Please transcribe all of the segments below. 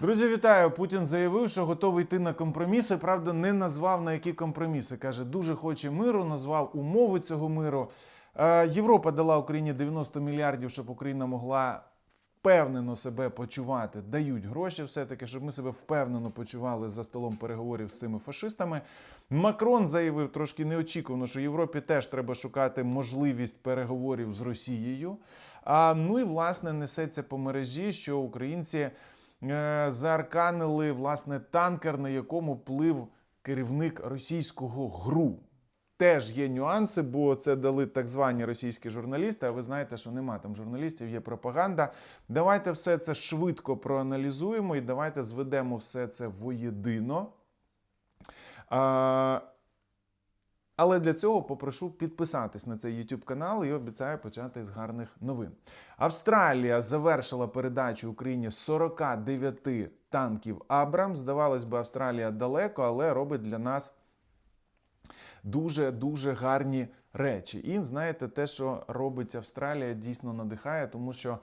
Друзі, вітаю! Путін заявив, що готовий йти на компроміси. Правда, не назвав на які компроміси. Каже, дуже хоче миру, назвав умови цього миру. Е, Європа дала Україні 90 мільярдів, щоб Україна могла впевнено себе почувати. Дають гроші, все-таки, щоб ми себе впевнено почували за столом переговорів з цими фашистами. Макрон заявив трошки неочікувано, що Європі теж треба шукати можливість переговорів з Росією. А ну і власне несеться по мережі, що українці заарканили власне танкер, на якому плив керівник російського ГРУ. Теж є нюанси, бо це дали так звані російські журналісти. А ви знаєте, що нема там журналістів, є пропаганда. Давайте все це швидко проаналізуємо і давайте зведемо все це воєдино. Але для цього попрошу підписатись на цей YouTube канал і обіцяю почати з гарних новин. Австралія завершила передачу Україні 49 танків Абрам. Здавалось би, Австралія далеко, але робить для нас дуже дуже гарні речі. І знаєте, те, що робить Австралія, дійсно надихає, тому що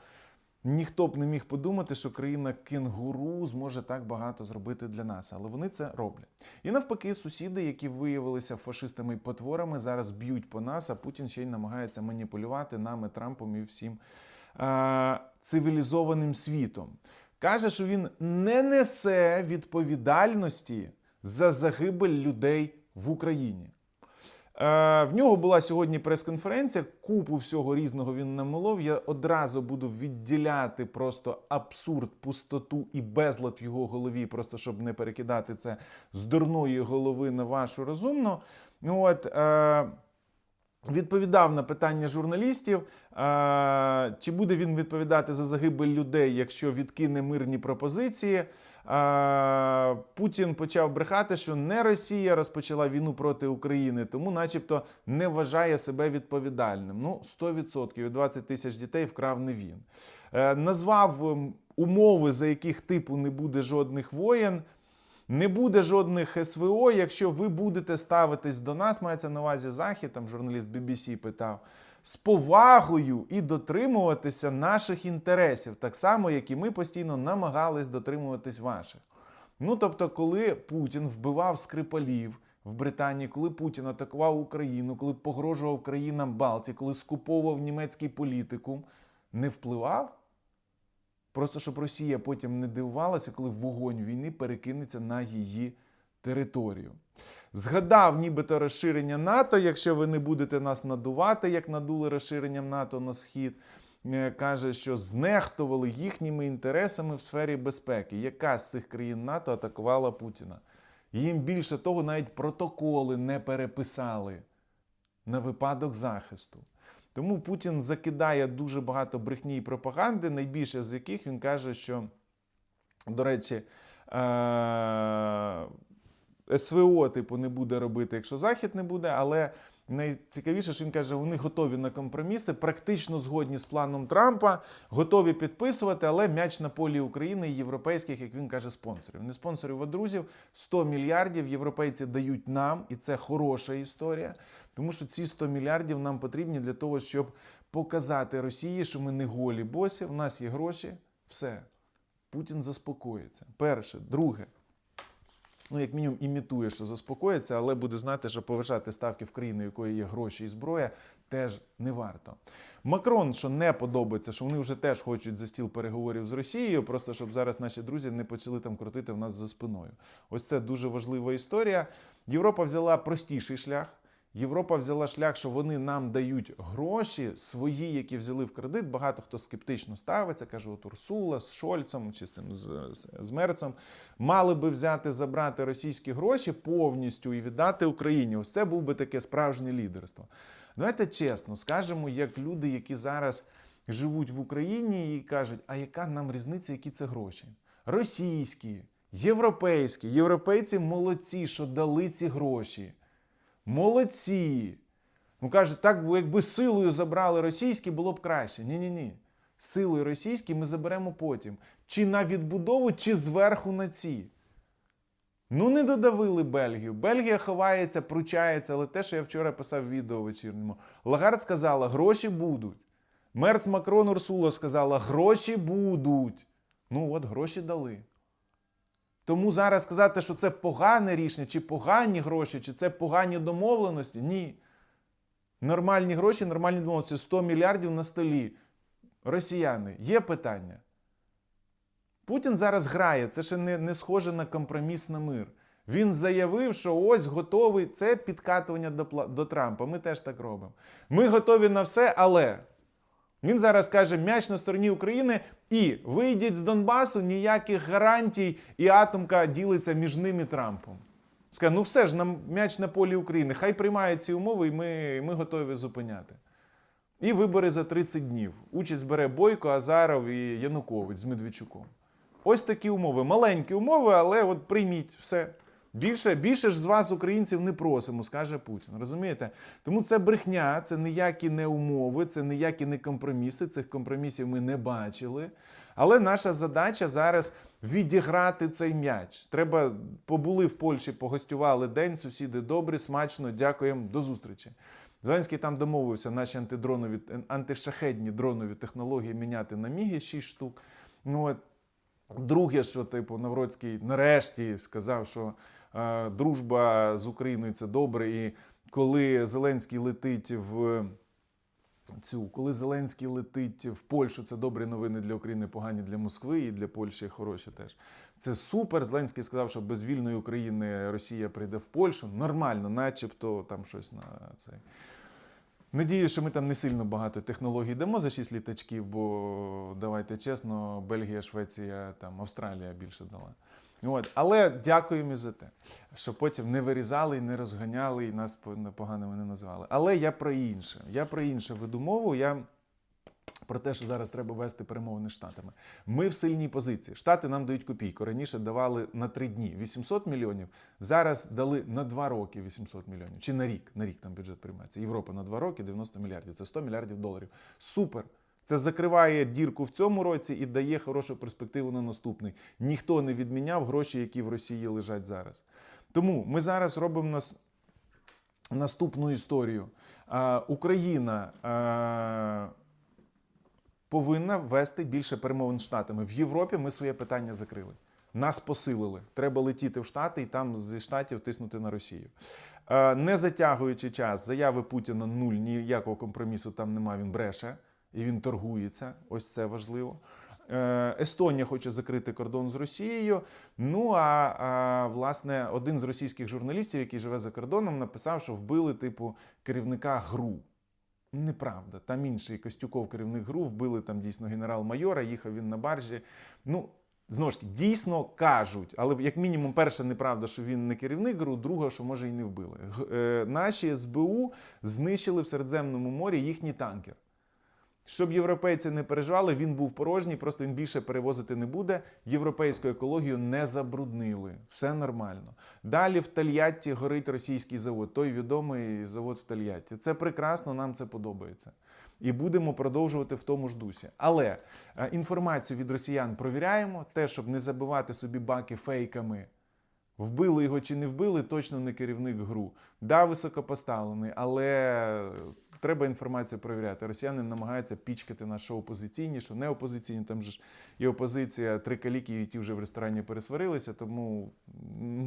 ніхто б не міг подумати, що країна кенгуру зможе так багато зробити для нас, але вони це роблять. І навпаки, сусіди, які виявилися фашистами і потворами, зараз б'ють по нас, а Путін ще й намагається маніпулювати нами, Трампом і всім е- цивілізованим світом. Каже, що він не несе відповідальності за загибель людей в Україні. Е, В нього була сьогодні прес-конференція. Купу всього різного він намолов. Я одразу буду відділяти просто абсурд, пустоту і безлад в його голові, просто щоб не перекидати це з дурної голови на вашу розумну. Ну от. Е, Відповідав на питання журналістів, е, чи буде він відповідати за загибель людей, якщо відкине мирні пропозиції. Путін почав брехати, що не Росія розпочала війну проти України, тому, начебто, не вважає себе відповідальним. Ну, 100% 20 тисяч дітей вкрав не він. Е, Назвав ем, умови, за яких типу не буде жодних воєн. Не буде жодних СВО, якщо ви будете ставитись до нас, мається на увазі захід, там журналіст BBC питав, з повагою і дотримуватися наших інтересів, так само, як і ми постійно намагались дотримуватись ваших. Ну тобто, коли Путін вбивав скрипалів в Британії, коли Путін атакував Україну, коли погрожував країнам Балтії, коли скуповував німецький політикум, не впливав? Просто щоб Росія потім не дивувалася, коли вогонь війни перекинеться на її територію. Згадав нібито розширення НАТО, якщо ви не будете нас надувати, як надули розширенням НАТО на схід. Е, Каже, що знехтували їхніми інтересами в сфері безпеки. Яка з цих країн НАТО атакувала Путіна? Їм більше того, навіть протоколи не переписали на випадок захисту. Тому Путін закидає дуже багато брехні і пропаганди, найбільше з яких він каже, що, до речі, е- СВО типу не буде робити, якщо Захід не буде, але найцікавіше, що він каже, вони готові на компроміси, практично згодні з планом Трампа, готові підписувати, але м'яч на полі України і європейських, як він каже, спонсорів. Не спонсорів, а друзів. 100 мільярдів європейці дають нам, і це хороша історія. Тому що ці 100 мільярдів нам потрібні для того, щоб показати Росії, що ми не голі босі, в нас є гроші, все. Путін заспокоїться. Перше, друге. Ну, як мінімум, імітує, що заспокоїться, але буде знати, що повишати ставки в країни, якої є гроші і зброя, теж не варто. Макрон, що не подобається, що вони вже теж хочуть за стіл переговорів з Росією, просто щоб зараз наші друзі не почали там крутити в нас за спиною. Ось це дуже важлива історія. Європа взяла простіший шлях. Європа взяла шлях, що вони нам дають гроші свої, які взяли в кредит. Багато хто скептично ставиться, каже, от Урсула з Шольцем чи з, з, з, Мерцем мали би взяти, забрати російські гроші повністю і віддати Україні. Ось це був би таке справжнє лідерство. Давайте чесно скажемо, як люди, які зараз живуть в Україні і кажуть, а яка нам різниця, які це гроші? Російські, європейські, європейці молодці, що дали ці гроші. Молодці. Ну кажуть, так якби силою забрали російські, було б краще. Ні-ні ні. Силою російські ми заберемо потім. Чи на відбудову, чи зверху на ці. Ну, не додавили Бельгію. Бельгія ховається, пручається, але те, що я вчора писав в відео вечірньому. Лагард сказала, гроші будуть. Мерц Макрон Урсула сказала, гроші будуть. Ну от, гроші дали. Тому зараз сказати, що це погане рішення, чи погані гроші, чи це погані домовленості. Ні. Нормальні гроші, нормальні домовленості. 100 мільярдів на столі. Росіяни, є питання. Путін зараз грає, це ще не, не схоже на компроміс на мир. Він заявив, що ось готовий. Це підкатування до, до Трампа. Ми теж так робимо. Ми готові на все, але він зараз каже: м'яч на стороні України і вийдіть з Донбасу, ніяких гарантій, і атомка ділиться між ним і Трампом. Скаже, ну все ж нам м'яч на полі України. Хай приймають ці умови, і ми, ми готові зупиняти. І вибори за 30 днів. Участь бере Бойко, Азаров і Янукович з Медведчуком. Ось такі умови. Маленькі умови, але от прийміть все. Більше, більше ж з вас, українців, не просимо, скаже Путін. Розумієте? Тому це брехня, це ніякі не умови, це ніякі не компроміси. Цих компромісів ми не бачили. Але наша задача зараз відіграти цей м'яч. Треба побули в Польщі, погостювали день, сусіди добрі, смачно, дякуємо, до зустрічі. Зеленський там домовився наші антидронові, антишахедні дронові технології міняти на міги 6 штук. Ну, от, Друге, що типу Навроцький нарешті сказав, що е, дружба з Україною це добре. І коли Зеленський летить в цю, коли Зеленський летить в Польщу, це добрі новини для України, погані для Москви і для Польщі хороші теж. Це супер. Зеленський сказав, що без вільної України Росія прийде в Польщу. Нормально, начебто там щось на цей. Надію, що ми там не сильно багато технологій дамо за 6 літачків, бо давайте чесно, Бельгія, Швеція, там Австралія більше дала. От. Але дякуємо за те, що потім не вирізали не розганяли, і нас по- поганими не називали. Але я про інше. Я про інше веду мову. Я про те, що зараз треба вести перемовини з Штатами. Ми в сильній позиції. Штати нам дають копійку. Раніше давали на три дні 800 мільйонів. Зараз дали на два роки 800 мільйонів. Чи на рік? На рік там бюджет приймається. Європа на два роки 90 мільярдів. Це 100 мільярдів доларів. Супер! Це закриває дірку в цьому році і дає хорошу перспективу на наступний. Ніхто не відміняв гроші, які в Росії лежать зараз. Тому ми зараз робимо нас наступну історію. А, Україна. А, повинна вести більше перемовин з Штатами. В Європі ми своє питання закрили. Нас посилили. Треба летіти в Штати і там зі Штатів тиснути на Росію. Е, Не затягуючи час, заяви Путіна нуль, ніякого компромісу там немає, він бреше і він торгується. Ось це важливо. Е, Естонія хоче закрити кордон з Росією. Ну а, а власне один з російських журналістів, який живе за кордоном, написав, що вбили типу керівника ГРУ. Неправда, там інший Костюков, керівник ГРУ, вбили там дійсно генерал-майора, їхав він на баржі. Ну, знову ж дійсно кажуть, але як мінімум, перша неправда, що він не керівник ГРУ, друга, що може і не вбили. Е, наші СБУ знищили в Середземному морі їхній танкер. Щоб європейці не переживали, він був порожній, просто він більше перевозити не буде. Європейську екологію не забруднили. Все нормально. Далі в Тольятті горить російський завод, той відомий завод в Тольятті. Це прекрасно, нам це подобається. І будемо продовжувати в тому ж дусі. Але е, інформацію від росіян провіряємо, те, щоб не забивати собі баки фейками. Вбили його чи не вбили, точно не керівник ГРУ. Да, високопоставлений, але треба інформацію перевіряти. Росіяни намагаються пічкати на що опозиційні, що не опозиційні. Там же ж і опозиція, три каліки, і ті вже в ресторані пересварилися, тому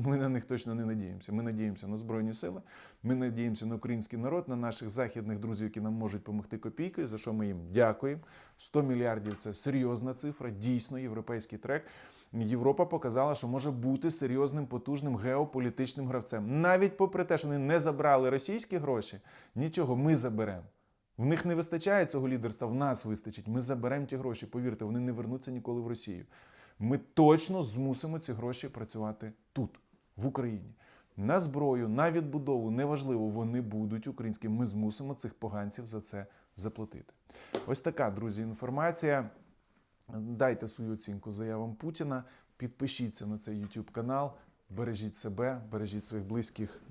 ми на них точно не надіємося. Ми надіємося на Збройні Сили, ми надіємося на український народ, на наших західних друзів, які нам можуть допомогти копійкою, за що ми їм дякуємо. 100 мільярдів це серйозна цифра, дійсно європейський трек. Європа показала, що може бути серйозним потужним геополітичним гравцем. Навіть попри те, що вони не забрали російські гроші, нічого ми заберемо. В них не вистачає цього лідерства, в нас вистачить. Ми заберемо ті гроші. Повірте, вони не вернуться ніколи в Росію. Ми точно змусимо ці гроші працювати тут, в Україні. На зброю, на відбудову, неважливо, вони будуть українські. Ми змусимо цих поганців за це заплатити. Ось така, друзі, інформація. Дайте свою оцінку заявам Путіна, підпишіться на цей YouTube канал, бережіть себе, бережіть своїх близьких.